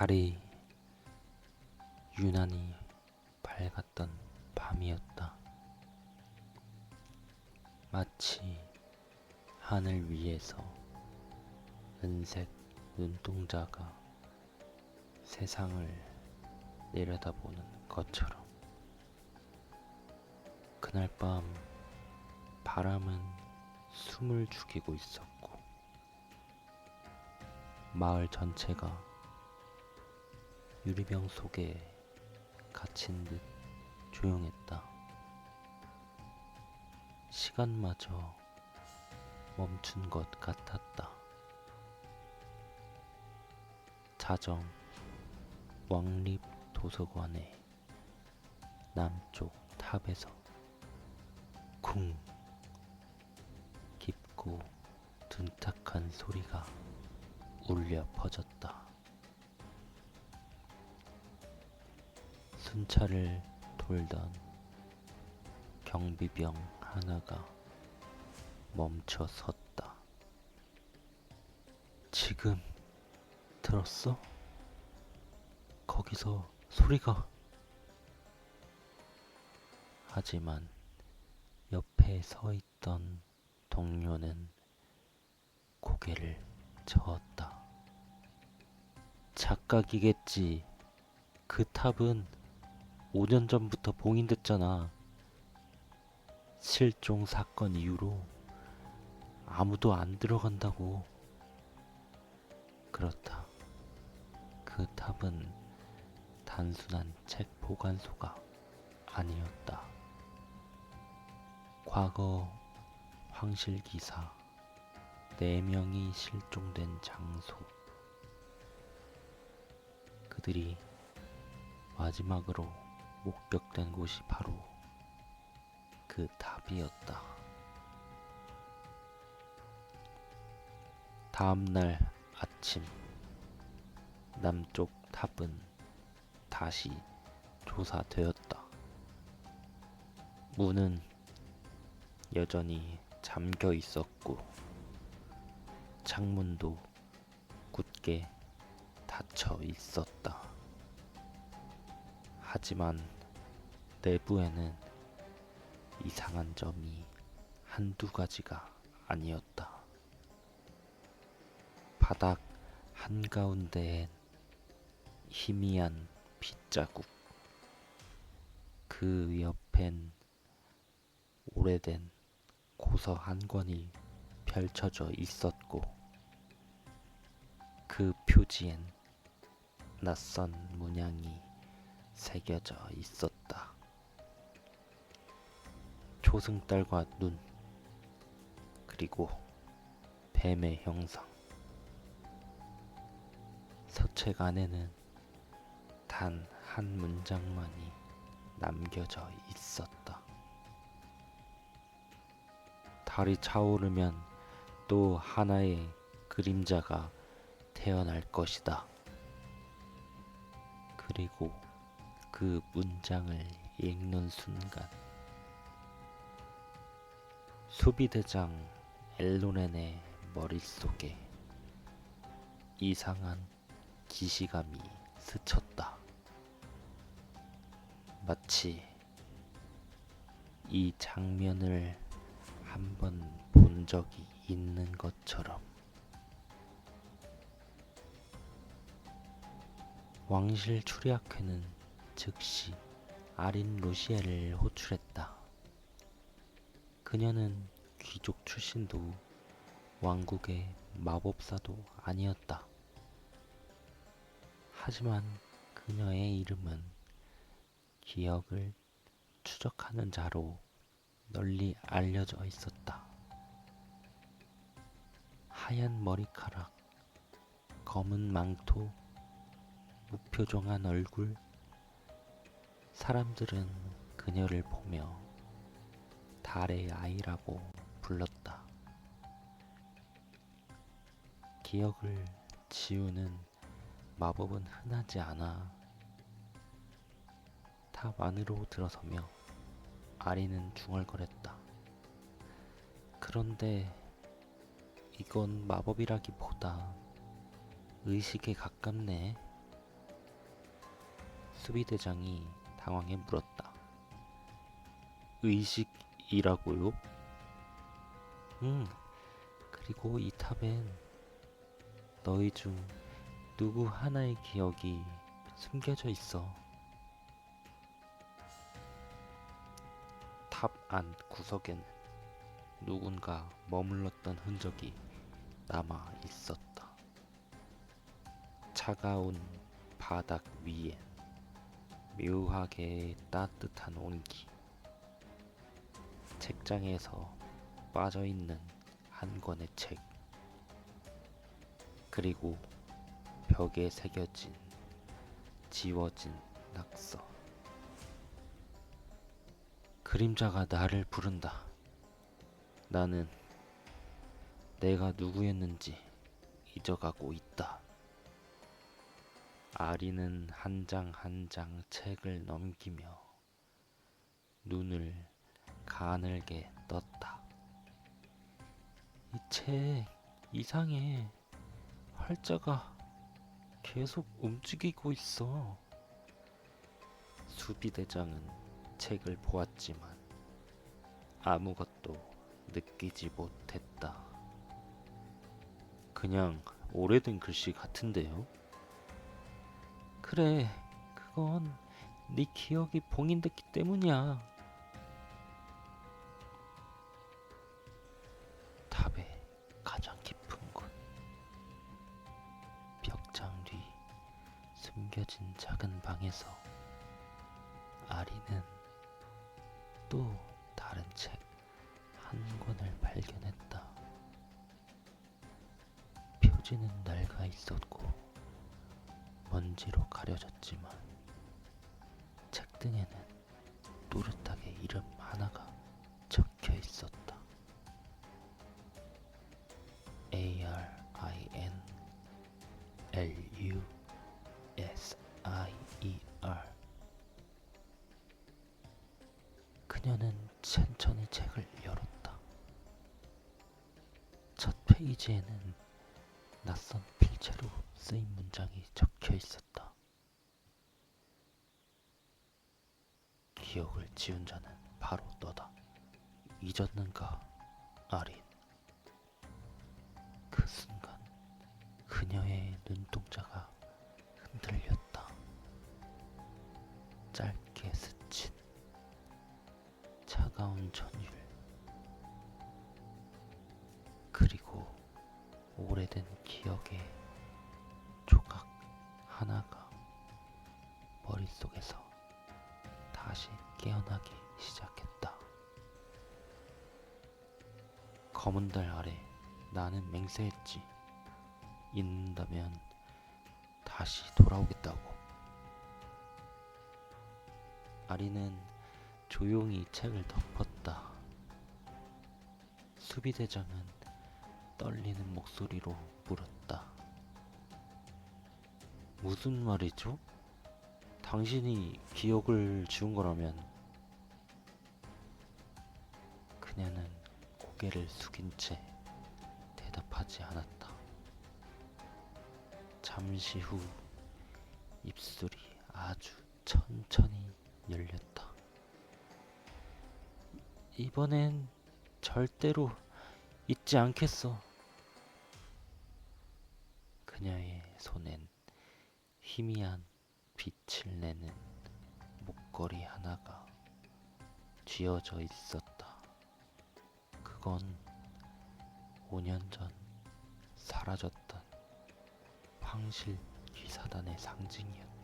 달이 유난히 밝았던 밤이었다. 마치 하늘 위에서 은색 눈동자가 세상을 내려다보는 것처럼. 그날 밤 바람은 숨을 죽이고 있었고 마을 전체가 유리병 속에 갇힌 듯 조용했다. 시간마저 멈춘 것 같았다. 자정 왕립 도서관의 남쪽 탑에서 쿵 깊고 둔탁한 소리가 울려 퍼졌다. 순찰을 돌던 경비병 하나가 멈춰 섰다. 지금 들었어? 거기서 소리가. 하지만 옆에 서 있던 동료는 고개를 저었다. 착각이겠지. 그 탑은 5년 전부터 봉인됐잖아. 실종 사건 이후로 아무도 안 들어간다고. 그렇다. 그 탑은 단순한 책 보관소가 아니었다. 과거 황실 기사 4명이 실종된 장소. 그들이 마지막으로 목격된 곳이 바로 그 탑이었다. 다음날 아침, 남쪽 탑은 다시 조사되었다. 문은 여전히 잠겨 있었고, 창문도 굳게 닫혀 있었다. 하지만 내부에는 이상한 점이 한두 가지가 아니었다. 바닥 한가운데엔 희미한 빗자국. 그 옆엔 오래된 고서 한 권이 펼쳐져 있었고, 그 표지엔 낯선 문양이 새겨져 있었다. 초승달과 눈, 그리고 뱀의 형상. 서책 안에는 단 한 문장만이 남겨져 있었다. 달이 차오르면 또 하나의 그림자가 태어날 것이다. 그리고 그 문장을 읽는 순간 수비대장 엘로렌의 머릿속에 이상한 기시감이 스쳤다. 마치 이 장면을 한번 본 적이 있는 것처럼. 왕실 추리학회는 즉시 아린 루시엘을 호출했다. 그녀는 귀족 출신도 왕국의 마법사도 아니었다. 하지만 그녀의 이름은 기억을 추적하는 자로 널리 알려져 있었다. 하얀 머리카락, 검은 망토, 무표정한 얼굴. 사람들은 그녀를 보며 달의 아이라고 불렀다. 기억을 지우는 마법은 흔하지 않아. 탑 안으로 들어서며 아리는 중얼거렸다. 그런데 이건 마법이라기보다 의식에 가깝네. 수비대장이 당황해 물었다. 의식이라고요? 응. 그리고 이 탑엔 너희 중 누구 하나의 기억이 숨겨져 있어. 탑 안 구석에는 누군가 머물렀던 흔적이 남아 있었다. 차가운 바닥 위엔 묘하게 따뜻한 온기. 책장에서 빠져 있는 한 권의 책. 그리고 벽에 새겨진 지워진 낙서. 그림자가 나를 부른다. 나는 내가 누구였는지 잊어가고 있다. 아리는 한 장 한 장 책을 넘기며 눈을 가늘게 떴다. 이 책 이상해. 활자가 계속 움직이고 있어. 수비대장은 책을 보았지만 아무것도 느끼지 못했다. 그냥 오래된 글씨 같은데요? 그래, 그건 네 기억이 봉인됐기 때문이야. 탑의 가장 깊은 곳. 벽장 뒤 숨겨진 작은 방에서 아리는 또 다른 책 한 권을 발견했다. 표지는 낡아 있었고 먼지로 가려졌지만 책등에는 또렷하게 이름 하나가 적혀 있었다. A R I N L U S I E R 그녀는 천천히 책을 열었다. 첫 페이지에는 낯선 필체로 쓰인 문장이 적혀 있었다. 기억을 지운 자는 바로 너다. 잊었는가, 아린? 그 순간 그녀의 눈동자가 흔들렸다. 짧게 스친 차가운 전율 그리고 오래된 조각 하나가 머릿속에서 다시 깨어나기 시작했다. 검은 달 아래 나는 맹세했지. 잊는다면 다시 돌아오겠다고. 아리는 조용히 책을 덮었다. 수비대장은 떨리는 목소리로 물었다. 무슨 말이죠? 당신이 기억을 지운 거라면 그녀는 고개를 숙인 채 대답하지 않았다. 잠시 후 입술이 아주 천천히 열렸다. 이번엔 절대로 잊지 않겠어. 그녀의 손엔 희미한 빛을 내는 목걸이 하나가 쥐어져 있었다. 그건 5년 전 사라졌던 황실 기사단의 상징이었다.